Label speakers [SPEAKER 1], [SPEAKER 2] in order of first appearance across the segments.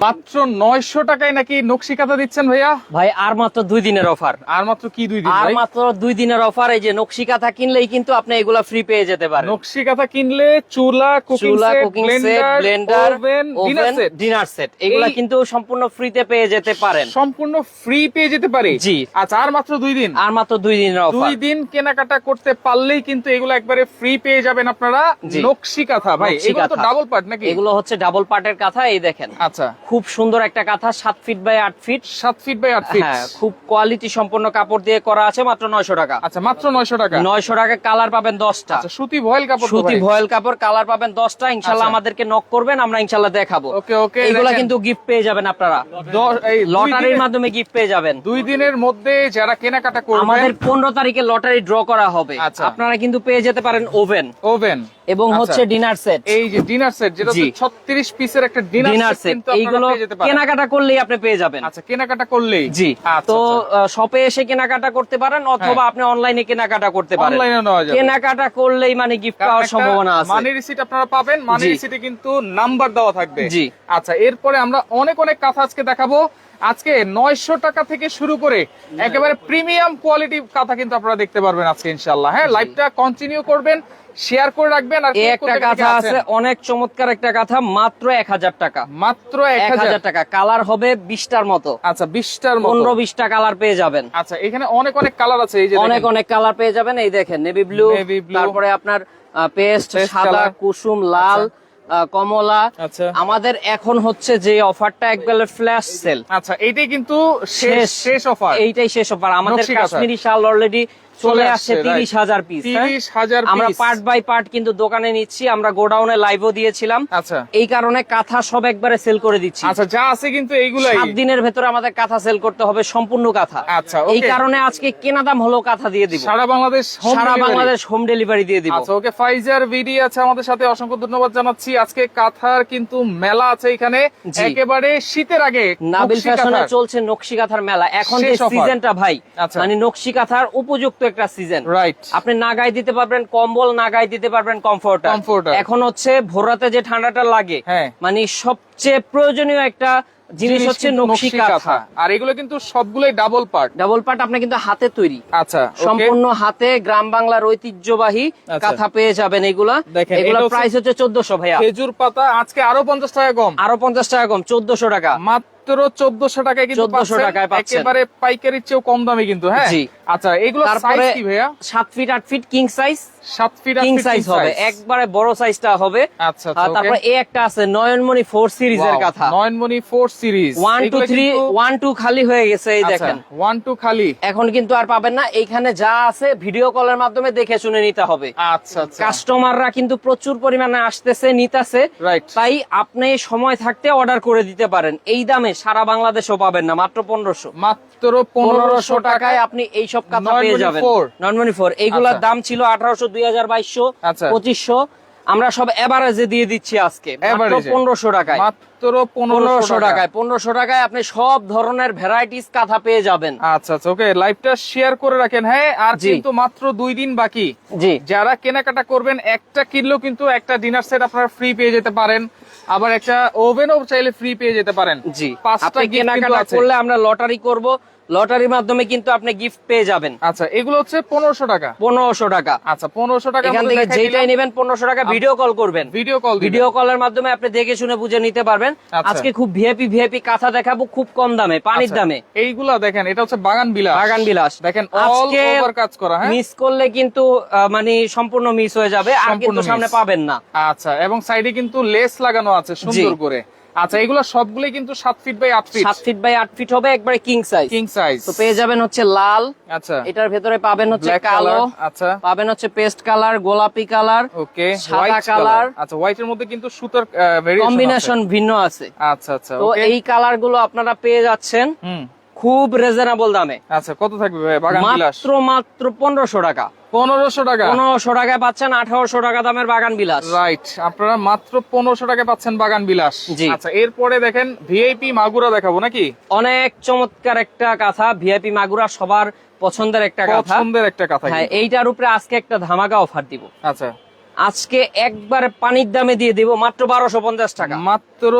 [SPEAKER 1] মাত্র নয়শো টাকায় নাকি নকশি কাঁথা দিচ্ছেন ভাইয়া?
[SPEAKER 2] ভাই আর মাত্র দুই দিনের অফার
[SPEAKER 1] আর মাত্র কি দুই দিন
[SPEAKER 2] আর মাত্র দুই দিনের অফার এই যে নকশি কাঁথা কিনলেই কিন্তু আপনি এগুলা ফ্রি পেয়ে যেতে পারেন।
[SPEAKER 1] নকশি কাঁথা কিনলে চুলা
[SPEAKER 2] চুলা cooking set
[SPEAKER 1] blender oven dinner set
[SPEAKER 2] এগুলা কিন্তু সম্পূর্ণ ফ্রিতে পেয়ে যেতে পারেন।
[SPEAKER 1] সম্পূর্ণ ফ্রি পেয়ে যেতে পারে?
[SPEAKER 2] জি।
[SPEAKER 1] আচ্ছা আর মাত্র দুই দিন?
[SPEAKER 2] আর মাত্র দুই দিনের অফার
[SPEAKER 1] দুই দিন কেনাকাটা করতে পারলেই কিন্তু এগুলো একবারে ফ্রি পেয়ে যাবেন আপনারা। নকশি কাঁথা ভাই। এগুলো তো ডাবল পার্ট নাকি?
[SPEAKER 2] এগুলো হচ্ছে ডাবল পার্টের কাঁথা এই দেখেন।
[SPEAKER 1] আচ্ছা।
[SPEAKER 2] খুব সুন্দর একটা কাঁথা সাত ফিট বাই আট ফিট
[SPEAKER 1] সাত ফিট বাই আট ফিট
[SPEAKER 2] হ্যাঁ খুব কোয়ালিটি সম্পন্ন কাপড় দিয়ে করা আছে মাত্র নয়শো টাকা।
[SPEAKER 1] আচ্ছা মাত্র নয়শো টাকা?
[SPEAKER 2] নয়শো টাকা কালার পাবেন দশটা।
[SPEAKER 1] আচ্ছা সুতি ভয়েল কাপড়
[SPEAKER 2] সুতি ভয়েল কাপড় কালার পাবেন দশটা। ইনশাল্লাহ
[SPEAKER 1] আচ্ছা।
[SPEAKER 2] আমাদেরকে নক করবেন আমরা ইনশাল্লাহ দেখাবো।
[SPEAKER 1] ওকে ওকে
[SPEAKER 2] এগুলা কিন্তু গিফট পেয়ে যাবেন আপনারা। লটারির মাধ্যমে গিফট পেয়ে যাবেন।
[SPEAKER 1] দুই দিনের মধ্যে যারা কেনাকাটা করবেন
[SPEAKER 2] আমাদের পনেরো তারিখে লটারি ড্র করা হবে।
[SPEAKER 1] আচ্ছা।
[SPEAKER 2] আপনারা কিন্তু পেয়ে যেতে পারেন ওভেন
[SPEAKER 1] ওভেন
[SPEAKER 2] এবং। হচ্ছে ডিনার সেট
[SPEAKER 1] এই যে ডিনার সেট যেটা। ছত্রিশ পিসের একটা ডিনার সেট
[SPEAKER 2] এইগুলো কেনাকাটা করলেই আপনি পেয়ে যাবেন।
[SPEAKER 1] আচ্ছা কেনাকাটা করলেই?
[SPEAKER 2] জি
[SPEAKER 1] আচ্ছা,
[SPEAKER 2] তো
[SPEAKER 1] আচ্ছা।
[SPEAKER 2] শপে এসে কেনাকাটা করতে পারেন অথবা আপনি অনলাইনে কেনাকাটা করতে পারেন। কেনাকাটা করলেই মানে গিফট পাওয়ার সম্ভাবনা আছে।
[SPEAKER 1] মানি রিসিট আপনারা পাবেন মানি রিসিটে কিন্তু নাম্বার দেওয়া থাকবে।
[SPEAKER 2] জি।
[SPEAKER 1] আচ্ছা এরপরে আমরা অনেক অনেক কাঁথা আজকে দেখাবো। আজকে নয়শো টাকা থেকে শুরু করে একেবারে প্রিমিয়াম কোয়ালিটি কাঁথা কিন্তু আপনারা দেখতে পারবেন আজকে ইনশাল্লাহ হ্যাঁ লাইভটা কন্টিনিউ করবেন। শেয়ার করে রাখবেন আর
[SPEAKER 2] একটা
[SPEAKER 1] কোথা
[SPEAKER 2] আছে অনেক চমৎকার একটা কাঁথা মাত্র এক হাজার টাকা।
[SPEAKER 1] মাত্র এক হাজার।
[SPEAKER 2] টাকা কালার হবে বিশটার মতো।
[SPEAKER 1] আচ্ছা বিশটার
[SPEAKER 2] পনেরো বিশটা কালার পেয়ে যাবেন।
[SPEAKER 1] আচ্ছা এখানে অনেক অনেক কালার আছে এই যে
[SPEAKER 2] অনেক অনেক কালার পেয়ে যাবেন এই দেখেন নেভি ব্লু। তারপরে আপনার পেস্ট সাদা কুসুম লাল কমলা।
[SPEAKER 1] আচ্ছা।
[SPEAKER 2] আমাদের এখন হচ্ছে যে অফারটা একবারে ফ্ল্যাশ সেল
[SPEAKER 1] আচ্ছা এইটাই কিন্তু শেষ শেষ। অফার
[SPEAKER 2] এইটাই শেষ অফার আমাদের কাশ্মীরি শাল অলরেডি চলে আসছে তিরিশ হাজার পিস
[SPEAKER 1] তিরিশ হাজার
[SPEAKER 2] আমরা পার্ট বাই পার্ট কিন্তু দোকানে নিচ্ছি আমরা গোডাউনে লাইভও দিয়েছিলাম।
[SPEAKER 1] আচ্ছা।
[SPEAKER 2] এই কারণে কাঁথা সব একবারে সেল করে দিচ্ছি।
[SPEAKER 1] আচ্ছা যা আছে কিন্তু এইগুলাই।
[SPEAKER 2] সাত দিনের ভেতরে আমাদের কাঁথা সেল করতে হবে সম্পূর্ণ কাঁথা।
[SPEAKER 1] আচ্ছা,
[SPEAKER 2] এই কারণে আজকে কেনা দাম হলো কাঁথা দিয়ে দিব।
[SPEAKER 1] সারা বাংলাদেশ
[SPEAKER 2] সারা বাংলাদেশ হোম ডেলিভারি দিয়ে দিব।
[SPEAKER 1] আচ্ছা ওকে ফাইজার ভিডি আছে আমাদের সাথে অসংখ্য ধন্যবাদ জানাচ্ছি। আজকে কাঁথার কিন্তু মেলা আছে এখানে। একেবারে শীতের আগে
[SPEAKER 2] নাবিল ফ্যাশনে চলছে নকশি কাঁথার মেলা। এখন যে সিজনটা ভাই
[SPEAKER 1] আচ্ছা।
[SPEAKER 2] মানে নকশি কাঁথার উপযুক্ত একটা সিজন
[SPEAKER 1] রাইট
[SPEAKER 2] আপনি না গায়ে দিতে পারবেন কম্বল না গায়ে দিতে পারবেন কমফোর্টার
[SPEAKER 1] Comforter।
[SPEAKER 2] এখন হচ্ছে ভোরাতে যে ঠান্ডাটা লাগে
[SPEAKER 1] হ্যাঁ।
[SPEAKER 2] মানে সবচেয়ে প্রয়োজনীয় একটা জিনিস হচ্ছে নকশি কাঁথা।
[SPEAKER 1] আর এগুলো কিন্তু সবগুলোই ডাবল পার্ট
[SPEAKER 2] ডাবল পার্ট আপনি কিন্তু হাতে তৈরি।
[SPEAKER 1] আচ্ছা
[SPEAKER 2] সম্পূর্ণ হাতে গ্রাম বাংলার ঐতিহ্যবাহী
[SPEAKER 1] আচ্ছা।
[SPEAKER 2] কাঁথা পেয়ে যাবেন এগুলা। এগুলা প্রাইস হচ্ছে চোদ্দশো ভাইয়া।
[SPEAKER 1] খেজুর পাতা আজকে আরও পঞ্চাশ টাকা কম।
[SPEAKER 2] আরও পঞ্চাশ টাকা কম চোদ্দশো টাকা।
[SPEAKER 1] মাত্র চোদ্দশো টাকায় কিন্তু
[SPEAKER 2] 1400
[SPEAKER 1] পাচ্ছেন।
[SPEAKER 2] টাকায় পাচ্ছেন।
[SPEAKER 1] একেবারে পাইকারির চেয়েও কম দামে কিন্তু হ্যাঁ? আচ্ছা এগুলো সাইজ কি ভাইয়া?
[SPEAKER 2] সাত ফিট আট ফিট কিং সাইজ
[SPEAKER 1] সাত ফিট
[SPEAKER 2] কিং সাইজ হবে। একবারে বড় সাইজটা হবে।
[SPEAKER 1] আচ্ছা আচ্ছা
[SPEAKER 2] তারপরে এই একটা আছে নয়নমণি ফোর সিরিজের কথা।
[SPEAKER 1] Nayanmoni four series
[SPEAKER 2] one two three one two খালি হয়ে গেছে এই
[SPEAKER 1] আচ্ছা,
[SPEAKER 2] দেখেন।
[SPEAKER 1] ওয়ান টু খালি।
[SPEAKER 2] এখন কিন্তু আর পাবেন না। এইখানে যা আছে ভিডিও কলের মাধ্যমে দেখে শুনে নিতে হবে।
[SPEAKER 1] আচ্ছা আচ্ছা।
[SPEAKER 2] কাস্টমাররা কিন্তু প্রচুর পরিমাণে আসতেছে নিতেছে। তাই আপনি সময় থাকতে অর্ডার করে দিতে পারেন। এই দামে সারা বাংলাদেশও পাবেন না মাত্র পনেরোশো।
[SPEAKER 1] মাত্র
[SPEAKER 2] পনেরোশো টাকায় আপনি এই সব কাঁথা পেয়ে যাবেন। নন ফোর এইগুলার
[SPEAKER 1] আচ্ছা।
[SPEAKER 2] দাম ছিল আঠারোশো দুই হাজার বাইশশো
[SPEAKER 1] আচ্ছা।
[SPEAKER 2] পঁচিশশো। আমরা সব এভারেজে দিয়ে দিচ্ছি আজকে? পনেরোশো টাকায়।
[SPEAKER 1] মাত্র
[SPEAKER 2] পনেরোশো টাকায় পনেরোশো টাকায় আপনি সব ধরনের ভ্যারাইটিস কাঁথা পেয়ে যাবেন।
[SPEAKER 1] আচ্ছা আচ্ছা ওকে লাইভটা শেয়ার করে রাখেন। হ্যাঁ আর। কিন্তু মাত্র দুই দিন বাকি।
[SPEAKER 2] জি।
[SPEAKER 1] যারা কেনাকাটা করবেন একটা কিনলেও কিন্তু একটা ডিনার সেট আপনারা ফ্রি পেয়ে যেতে পারেন। আবার একটা ওভেনও চাইলে ফ্রি পেয়ে যেতে পারেন।
[SPEAKER 2] জি।
[SPEAKER 1] পাঁচটা
[SPEAKER 2] কেনাকাটা। করলে আমরা লটারি করব। লটারির মাধ্যমে কিন্তু আপনি গিফট পেয়ে যাবেন।
[SPEAKER 1] আচ্ছা এগুলো হচ্ছে পনেরোশো টাকা।
[SPEAKER 2] পনেরোশো টাকা।
[SPEAKER 1] আচ্ছা পনেরোশো টাকা
[SPEAKER 2] এখান থেকে যেটাই নেবেন পনেরোশো টাকা ভিডিও কল করবেন।
[SPEAKER 1] ভিডিও কল
[SPEAKER 2] ভিডিও কলের মাধ্যমে আপনি দেখে শুনে বুঝে নিতে পারবেন।
[SPEAKER 1] আচ্ছা।
[SPEAKER 2] আজকে খুব ভিআইপি ভিআইপি কাঁথা দেখাবো খুব কম দামে পানির দামে।
[SPEAKER 1] এইগুলা দেখেন এটা হচ্ছে বাগান বিলাস।
[SPEAKER 2] বাগান বিলাস।
[SPEAKER 1] দেখেন
[SPEAKER 2] আজকে
[SPEAKER 1] কাজ করা হ্যাঁ?
[SPEAKER 2] মিস করলে কিন্তু মানে সম্পূর্ণ মিস হয়ে যাবে আর কিন্তু সামনে পাবেন না।
[SPEAKER 1] আচ্ছা এবং সাইডে কিন্তু লেস লাগানো আছে সুন্দর করে। আচ্ছা এগুলো সবগুলোই কিন্তু সাত ফিট বাই আট ফিট
[SPEAKER 2] সাত ফিট বাই আট ফিট হবে একবারে কিং সাইজ
[SPEAKER 1] কিং সাইজ
[SPEAKER 2] তো পেয়ে যাবেন হচ্ছে লাল।
[SPEAKER 1] আচ্ছা।
[SPEAKER 2] এটার ভেতরে পাবেন হচ্ছে কালো।
[SPEAKER 1] আচ্ছা।
[SPEAKER 2] পাবেন হচ্ছে পেস্ট কালার গোলাপি কালার
[SPEAKER 1] ওকে
[SPEAKER 2] সাদা
[SPEAKER 1] হোয়াইট কালার আচ্ছা হোয়াইটের মধ্যে কিন্তু সুতার ভেরিয়েশন
[SPEAKER 2] কম্বিনেশন ভিন্ন আছে।
[SPEAKER 1] আচ্ছা আচ্ছা
[SPEAKER 2] তো এই কালারগুলো আপনারা পেয়ে যাচ্ছেন।
[SPEAKER 1] হুম।
[SPEAKER 2] খুব রিজনেবল দামে।
[SPEAKER 1] আচ্ছা কত থাকবে ভাই বাগান বিলাস?
[SPEAKER 2] মাত্র মাত্র পনেরোশো টাকা।
[SPEAKER 1] পনেরোশো টাকা?
[SPEAKER 2] পনেরোশো টাকায় পাচ্ছেন আঠারোশো টাকা দামের বাগান বিলাস।
[SPEAKER 1] রাইট আপনারা মাত্র পনেরোশো টাকা পাচ্ছেন বাগান বিলাস।
[SPEAKER 2] জি।
[SPEAKER 1] আচ্ছা এরপরে দেখেন ভিআইপি মাগুরা দেখাবো নাকি?
[SPEAKER 2] অনেক চমৎকার একটা কাঁথা ভিআইপি মাগুরা সবার পছন্দের একটা কাঁথা।
[SPEAKER 1] পছন্দের একটা কথা
[SPEAKER 2] হ্যাঁ এইটার উপরে আজকে একটা ধামাকা অফার দিব।
[SPEAKER 1] আচ্ছা।
[SPEAKER 2] আজকে একবার পানির দামে দিয়ে দিব মাত্র বারোশো পঞ্চাশ টাকা।
[SPEAKER 1] মাত্র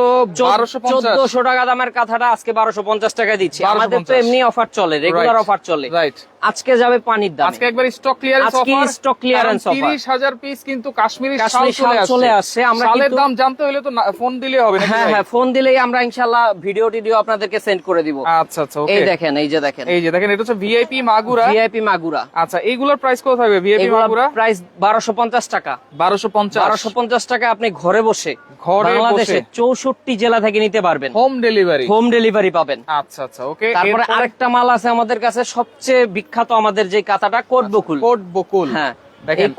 [SPEAKER 2] চোদ্দশো টাকা দামের কাঁথাটা আজকে বারোশো পঞ্চাশ টাকা দিচ্ছি। আমাদের তো এমনি অফার চলে রেগুলার অফার চলে।
[SPEAKER 1] রাইট
[SPEAKER 2] আজকে যাবে পানির দাম।
[SPEAKER 1] আজকে একবার স্টক ক্লিয়ারেন্স
[SPEAKER 2] আজকে
[SPEAKER 1] অফার
[SPEAKER 2] stock clearance offer।
[SPEAKER 1] তিরিশ হাজার পিস কিন্তু কাশ্মীরি শাল চলে আসছে।
[SPEAKER 2] আমরা
[SPEAKER 1] শালের দাম জানতে হলে তো ফোন দিলে হবে
[SPEAKER 2] হ্যাঁ হ্যাঁ ফোন দিলেই আমরা ইনশাল্লাহ ভিডিও টিডিও আপনাদেরকে সেন্ড করে দিব।
[SPEAKER 1] আচ্ছা আচ্ছা ওকে
[SPEAKER 2] এই দেখেন এই যে দেখেন।
[SPEAKER 1] এই যে দেখেন এটা হচ্ছে ভিআইপি মাগুরা
[SPEAKER 2] ভিআইপি মাগুরা
[SPEAKER 1] আচ্ছা এইগুলোর প্রাইস কত থাকবে? ভিআইপি মাগুরা
[SPEAKER 2] প্রাইস বারোশো পঞ্চাশ টাকা।
[SPEAKER 1] বারোশো পঞ্চাশ।
[SPEAKER 2] বারোশো পঞ্চাশ টাকা আপনি ঘরে বসে
[SPEAKER 1] ঘরে
[SPEAKER 2] বাংলাদেশে
[SPEAKER 1] বসে।
[SPEAKER 2] চৌষট্টি জেলা থেকে নিতে পারবেন।
[SPEAKER 1] হোম ডেলিভারি
[SPEAKER 2] হোম ডেলিভারি পাবেন।
[SPEAKER 1] আচ্ছা আচ্ছা ওকে
[SPEAKER 2] তারপরে আরেকটা মাল আছে আমাদের কাছে সবচেয়ে বিখ্যাত আমাদের যে কাঁথাটা কোট বকুল
[SPEAKER 1] কোট বকুল
[SPEAKER 2] হ্যাঁ।
[SPEAKER 1] দেখেন,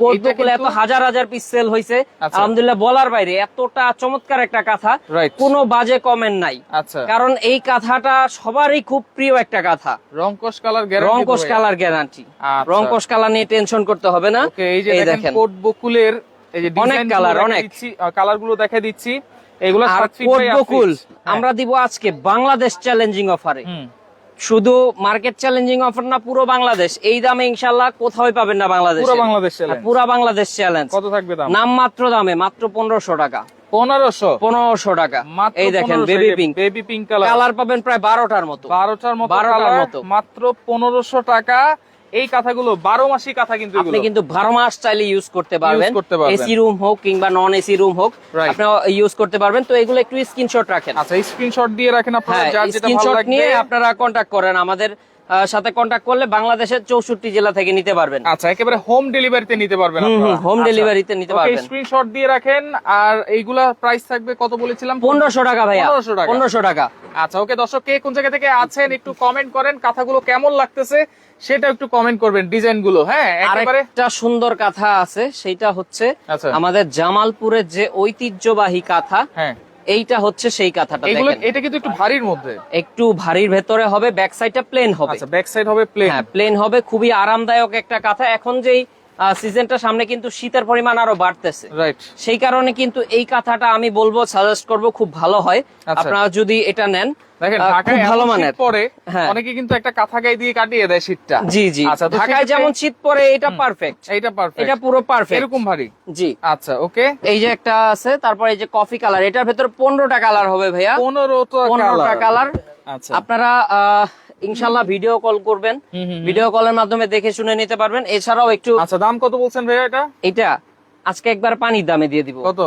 [SPEAKER 2] এত হাজার হাজার পিস সেল হয়েছে
[SPEAKER 1] আচ্ছা।
[SPEAKER 2] আলহামদুলিল্লাহ বলার বাইরে এতটা চমৎকার একটা কাঁথা
[SPEAKER 1] Right.
[SPEAKER 2] কোনো বাজে কমেন্ট নাই
[SPEAKER 1] আচ্ছা
[SPEAKER 2] কারণ এই কাঁথাটা সবারই খুব প্রিয় একটা কাঁথা
[SPEAKER 1] রংকশ কালার গ্যারান্টি
[SPEAKER 2] রংকশ কালার গ্যারান্টি। রংকশ কালার নিয়ে টেনশন করতে হবে না
[SPEAKER 1] এই যে দেখেন কোট বকুলের এই যে
[SPEAKER 2] অনেক colour, অনেক।
[SPEAKER 1] কালারগুলো দেখে দিচ্ছি এগুলো
[SPEAKER 2] আর কোট বকুল
[SPEAKER 1] হ্যাঁ।
[SPEAKER 2] আমরা দিব আজকে বাংলাদেশ চ্যালেঞ্জিং অফারে। শুধু মার্কেট চ্যালেঞ্জিং অফার না পুরো বাংলাদেশ। এই দামে ইনশাল্লাহ কোথাও পাবেন না বাংলাদেশ।
[SPEAKER 1] পুরো বাংলাদেশ challenge।
[SPEAKER 2] পুরো বাংলাদেশ চ্যালেঞ্জ
[SPEAKER 1] কত থাকবে দাম?
[SPEAKER 2] নাম মাত্র দামে মাত্র পনেরোশো টাকা।
[SPEAKER 1] পনেরোশো?
[SPEAKER 2] পনেরোশো টাকা। এই দেখেন baby pink
[SPEAKER 1] baby pink colour
[SPEAKER 2] colour পাবেন প্রায় বারোটার মতো।
[SPEAKER 1] বারোটার মতো
[SPEAKER 2] 12টার মতো।
[SPEAKER 1] মাত্র পনেরোশো টাকা। এই কাঁথাগুলো বারো মাসি কাঁথা কিন্তু
[SPEAKER 2] আপনি কিন্তু বারো মাস চাইলে ইউজ করতে পারবেন। এসি রুম হোক কিংবা নন এসি রুম হোক. আপনি ইউজ করতে পারবেন। তো এগুলো একটু স্ক্রিনশট রাখেন।
[SPEAKER 1] আচ্ছা স্ক্রিনশট দিয়ে রাখেন আপনারা
[SPEAKER 2] হ্যাঁ
[SPEAKER 1] যার যেটা ভালো
[SPEAKER 2] স্ক্রিনশট নিয়ে আপনারা কন্ট্যাক্ট করেন। আমাদের সাথে কন্ট্যাক্ট করলে বাংলাদেশের চৌষট্টি জেলা থেকে নিতে পারবেন।
[SPEAKER 1] আচ্ছা একেবারে হোম ডেলিভারিতে নিতে পারবেন
[SPEAKER 2] হোম
[SPEAKER 1] আপনারা।
[SPEAKER 2] হুম, home delivery তে নিতে পারবেন।
[SPEAKER 1] স্ক্রিনশট দিয়ে রাখেন। আর এইগুলা প্রাইস থাকবে কত বলেছিলাম?
[SPEAKER 2] পনেরোশো টাকা ভাইয়া।
[SPEAKER 1] 1500 টাকা।
[SPEAKER 2] পনেরোশো টাকা।
[SPEAKER 1] আচ্ছা ওকে দর্শক কে কোন জায়গা থেকে আছেন একটু কমেন্ট করেন। কাঁথাগুলো কেমন লাগতেছে সেটা একটু কমেন্ট করবেন ডিজাইনগুলো হ্যাঁ একেবারে
[SPEAKER 2] আরেকটা সুন্দর কাঁথা আছে সেটা হচ্ছে
[SPEAKER 1] আচ্ছা।
[SPEAKER 2] আমাদের জামালপুরের যে ঐতিহ্যবাহী কাঁথা
[SPEAKER 1] হ্যাঁ।
[SPEAKER 2] এইটা হচ্ছে সেই কাঁথাটা
[SPEAKER 1] এগুলো
[SPEAKER 2] দেখেন।
[SPEAKER 1] এটা কিন্তু একটু ভারীর মধ্যে।
[SPEAKER 2] একটু ভারীর ভেতরে হবে ব্যাক সাইডটা প্লেন হবে।
[SPEAKER 1] আচ্ছা ব্যাক সাইড হবে প্লেন
[SPEAKER 2] হ্যাঁ প্লেন হবে খুবই আরামদায়ক একটা কাঁথা। এখন যেই সিজনটা সামনে কিন্তু শীতের পরিমাণ আরও বাড়তেছে। সেই কারণে কিন্তু এই কাঁথাটা আমি বলব সাজেস্ট করব খুব ভালো হয়।
[SPEAKER 1] আচ্ছা।
[SPEAKER 2] আপনারা যদি এটা নেন ভালো মানের।
[SPEAKER 1] পরে
[SPEAKER 2] হ্যাঁ।
[SPEAKER 1] অনেকে কিন্তু একটা কাঁথা গায়ে দিয়ে কাটিয়ে দেয় শীতটা।
[SPEAKER 2] জি জি।
[SPEAKER 1] আচ্ছা,
[SPEAKER 2] ঢাকায় যেমন শীত পরে এটা পারফেক্ট
[SPEAKER 1] পারফেক্ট
[SPEAKER 2] এটা পুরো পারফেক্ট
[SPEAKER 1] এরকম ভারী?
[SPEAKER 2] জি।
[SPEAKER 1] আচ্ছা ওকে
[SPEAKER 2] এই যে একটা আছে তারপর এই যে কফি কালার এটার ভেতর পনেরোটা কালার হবে ভাইয়া।
[SPEAKER 1] পনেরোটা
[SPEAKER 2] পনেরোটা কালার
[SPEAKER 1] আচ্ছা।
[SPEAKER 2] আপনারা ইনশাল্লাহ ভিডিও কল করবেন। ভিডিও কলের মাধ্যমে দেখে শুনে নিতে পারবেন। এছাড়াও একটু
[SPEAKER 1] আচ্ছা দাম কত বলছেন ভাইয়া এটা?
[SPEAKER 2] এটা আজকে একবার পানির দামে দিয়ে দিব।
[SPEAKER 1] কত?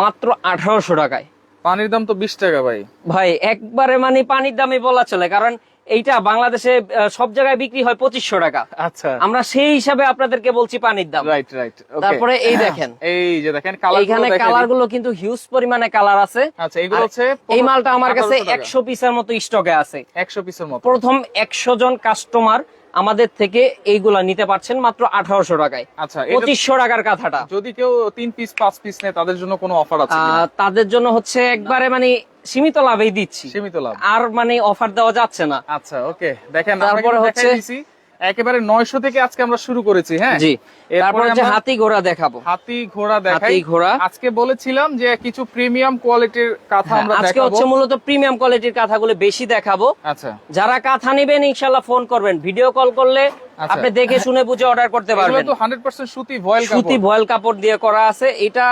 [SPEAKER 2] মাত্র আঠারোশো টাকায়।
[SPEAKER 1] পানির দাম তো বিশ টাকা ভাই।
[SPEAKER 2] ভাই একবারে মানে পানির দামে বলা চলে কারণ এইটা বাংলাদেশে সব জায়গায় বিক্রি হয় পঁচিশশো টাকা।
[SPEAKER 1] আচ্ছা।
[SPEAKER 2] আমরা সেই হিসাবে আপনাদেরকে বলছি পানির দাম।
[SPEAKER 1] রাইট রাইট
[SPEAKER 2] তারপরে এই দেখেন।
[SPEAKER 1] এই যে দেখেন
[SPEAKER 2] এইখানে কালারগুলো কিন্তু হিউজ পরিমাণে কালার আছে।
[SPEAKER 1] আচ্ছা এগুলো হচ্ছে
[SPEAKER 2] এই মালটা আমার কাছে একশো পিসের মতো স্টকে আছে।
[SPEAKER 1] একশো পিসের মতো।
[SPEAKER 2] প্রথম একশো জন কাস্টমার আমাদের থেকে এইগুলা নিতে পারছেন মাত্র আঠারোশো টাকায়।
[SPEAKER 1] আচ্ছা
[SPEAKER 2] পঁচিশশো টাকার কাঁথাটা।
[SPEAKER 1] যদি কেউ তিন পিস পাঁচ পিস নেয় তাদের জন্য কোনো অফার আছে
[SPEAKER 2] তাদের জন্য হচ্ছে একবারে মানে সীমিত লাভেই দিচ্ছি।
[SPEAKER 1] সীমিত লাভ।
[SPEAKER 2] আর মানে অফার দেওয়া যাচ্ছে না।
[SPEAKER 1] আচ্ছা ওকে দেখেন
[SPEAKER 2] তারপরে হচ্ছে-
[SPEAKER 1] একেবারে নয়শো থেকে আজকে আমরা শুরু করেছি হ্যাঁ?
[SPEAKER 2] জি। তারপরে হচ্ছে হাতি ঘোড়া দেখাবো।
[SPEAKER 1] হাতি ঘোড়া দেখাই।
[SPEAKER 2] ঘোড়া।
[SPEAKER 1] আজকে বলেছিলাম যে কিছু প্রিমিয়াম কোয়ালিটির কাঁথা
[SPEAKER 2] হ্যাঁ,
[SPEAKER 1] আমরা
[SPEAKER 2] আজকে হচ্ছে মূলত প্রিমিয়াম কোয়ালিটির কাঁথাগুলো বেশি দেখাবো।
[SPEAKER 1] আচ্ছা।
[SPEAKER 2] যারা কাঁথা নিবেন ইনশাআল্লাহ ফোন করবেন। ভিডিও কল করলে। আপনি দেখে শুনে বুঝে অর্ডার করতে পারবেন।
[SPEAKER 1] তো হান্ড্রেড পার্সেন্ট সুতি ভয়েল
[SPEAKER 2] সুতি ভয়েল কাপড় দিয়ে করা আছে। এটা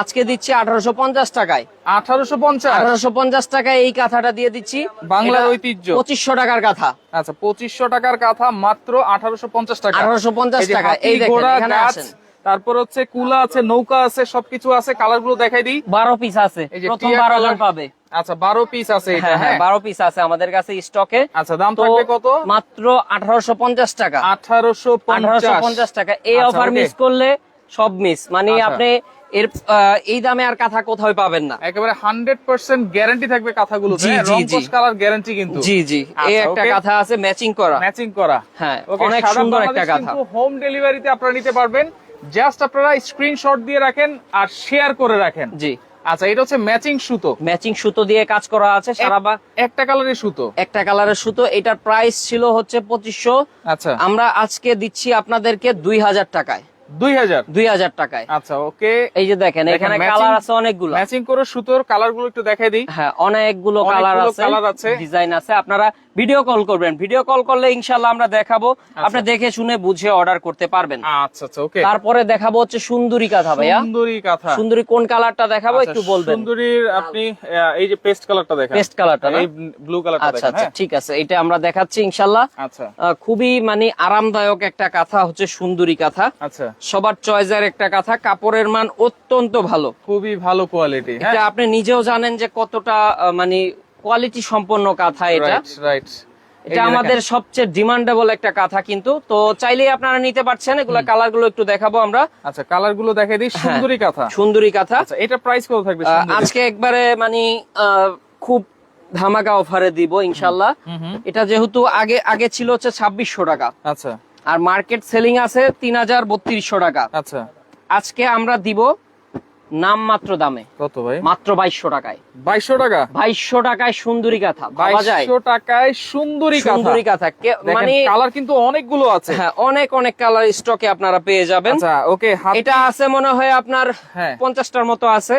[SPEAKER 2] আজকে দিচ্ছি আঠারোশো পঞ্চাশ টাকায়।
[SPEAKER 1] আঠারোশো পঞ্চাশ?
[SPEAKER 2] আঠারোশো পঞ্চাশ টাকায় এই কাঁথাটা দিয়ে দিচ্ছি।
[SPEAKER 1] বাংলার ঐতিহ্য।
[SPEAKER 2] পঁচিশশো টাকার কাঁথা।
[SPEAKER 1] আচ্ছা পঁচিশশো টাকার কাঁথা মাত্র আঠারোশো পঞ্চাশ টাকা।
[SPEAKER 2] 1850
[SPEAKER 1] এই যে
[SPEAKER 2] টাকা। এই দেখেন, এখানে
[SPEAKER 1] তারপর হচ্ছে কুলা আছে নৌকা আছে সবকিছু আছে। কালারগুলো দেখাই দিই।
[SPEAKER 2] বারো পিস আছে। প্রথম বারো। জন পাবে।
[SPEAKER 1] আচ্ছা বারো পিস আছে এটা
[SPEAKER 2] হ্যাঁ হ্যাঁ
[SPEAKER 1] হ্যাঁ?
[SPEAKER 2] পিস আছে আমাদের কাছে স্টকে
[SPEAKER 1] আচ্ছা দাম থাকবে কত?
[SPEAKER 2] মাত্র আঠারোশো পঞ্চাশ টাকা। টাকা। এই
[SPEAKER 1] আচ্ছা,
[SPEAKER 2] অফার মিস করলে সব মিস মানে
[SPEAKER 1] আচ্ছা।
[SPEAKER 2] আপনি এর এই দামে আর কাঁথা কোথাও পাবেন না।
[SPEAKER 1] একেবারে হান্ড্রেড পার্সেন্ট গ্যারান্টি থাকবে কাঁথাগুলো। কালার গ্যারান্টি কিন্তু।
[SPEAKER 2] জি জি। এই
[SPEAKER 1] আচ্ছা,
[SPEAKER 2] একটা কাঁথা আছে ম্যাচিং করা।
[SPEAKER 1] ম্যাচিং করা।
[SPEAKER 2] হ্যাঁ অনেক সুন্দর একটা কাঁথা।
[SPEAKER 1] হোম ডেলিভারিতে আপনারা নিতে পারবেন। জাস্ট আপনারা স্ক্রিনশট দিয়ে রাখেন আর শেয়ার করে রাখেন।
[SPEAKER 2] জি।
[SPEAKER 1] আচ্ছা এটা হচ্ছে ম্যাচিং সুতো।
[SPEAKER 2] ম্যাচিং সুতো দিয়ে কাজ করা আছে সারা বা
[SPEAKER 1] একটা কালারের সুতো।
[SPEAKER 2] একটা কালারের সুতো। এটার প্রাইস ছিল হচ্ছে পঁচিশশো।
[SPEAKER 1] আচ্ছা।
[SPEAKER 2] আমরা আজকে দিচ্ছি আপনাদেরকে দুই হাজার টাকায়।
[SPEAKER 1] দুই হাজার?
[SPEAKER 2] দুই হাজার টাকায়।
[SPEAKER 1] আচ্ছা ওকে।
[SPEAKER 2] এই যে দেখেন এখানে কালার আছে অনেকগুলো।
[SPEAKER 1] ম্যাচিং করে সুতোর কালারগুলো একটু দেখাই দিই।
[SPEAKER 2] হ্যাঁ অনেকগুলো কালার আছে। ডিজাইন আছে। আপনারা ভিডিও কল করবেন। ভিডিও কল করলে ইনশাল্লাহ আমরা দেখাবো। আপনি দেখে শুনে বুঝে অর্ডার করতে পারবেন।
[SPEAKER 1] আচ্ছা আচ্ছা ওকে
[SPEAKER 2] তারপরে দেখাবো হচ্ছে সুন্দরী কাঁথা ভাইয়া।
[SPEAKER 1] সুন্দরী কাঁথা।
[SPEAKER 2] সুন্দরী কোন কালারটা দেখাবো
[SPEAKER 1] আচ্ছা,
[SPEAKER 2] একটু বলবেন।
[SPEAKER 1] সুন্দরীর আপনি এই যে পেস্ট কালারটা দেখেন।
[SPEAKER 2] পেস্ট কালারটা
[SPEAKER 1] এই ব্লু কালারটা
[SPEAKER 2] আচ্ছা আচ্ছা
[SPEAKER 1] হ্যাঁ?
[SPEAKER 2] ঠিক আছে এটা আমরা দেখাচ্ছি ইনশাল্লাহ
[SPEAKER 1] আচ্ছা।
[SPEAKER 2] খুবই মানে আরামদায়ক একটা কাঁথা হচ্ছে সুন্দরী কাঁথা।
[SPEAKER 1] আচ্ছা।
[SPEAKER 2] সবার চয়েসের একটা কাঁথা কাপড়ের মান অত্যন্ত ভালো।
[SPEAKER 1] খুবই ভালো কোয়ালিটি
[SPEAKER 2] এটা আপনি নিজেও জানেন যে কতটা মানে কোয়ালিটি সম্পন্ন কাঁথা এটা।
[SPEAKER 1] রাইট
[SPEAKER 2] এটা আমাদের সবচেয়ে ডিমান্ডেবল একটা কাঁথা কিন্তু। তো চাইলেই আপনারা নিতে পারছেন। এগুলা কালারগুলো একটু দেখাবো আমরা।
[SPEAKER 1] আচ্ছা কালারগুলো দেখাই দিই। সুন্দরী কাঁথা।
[SPEAKER 2] সুন্দরী কাঁথা।
[SPEAKER 1] আচ্ছা এটা প্রাইস কত থাকবে
[SPEAKER 2] আজকে একবারে মানে খুব ধামাকা অফারে দিব ইনশাল্লাহ। এটা যেহেতু আগে আগে ছিল হচ্ছে ছাব্বিশশো টাকা।
[SPEAKER 1] আচ্ছা।
[SPEAKER 2] আর মার্কেট সেলিং আছে তিন হাজার বত্রিশশো টাকা।
[SPEAKER 1] আচ্ছা।
[SPEAKER 2] আজকে আমরা দিব নাম মাত্র দামে।
[SPEAKER 1] কত ভাই?
[SPEAKER 2] মাত্র বাইশশো টাকায়।
[SPEAKER 1] বাইশশো টাকা?
[SPEAKER 2] বাইশশো টাকায় সুন্দরী কাঁথা
[SPEAKER 1] বাইশশো টাকায় সুন্দরী
[SPEAKER 2] সুন্দরী কাঁথা।
[SPEAKER 1] মানে কালার কিন্তু অনেকগুলো আছে।
[SPEAKER 2] হ্যাঁ অনেক অনেক কালার স্টকে আপনারা পেয়ে যাবেন।
[SPEAKER 1] আচ্ছা ওকে
[SPEAKER 2] এটা আছে মনে হয় আপনার
[SPEAKER 1] হ্যাঁ।
[SPEAKER 2] পঞ্চাশটার মতো আছে।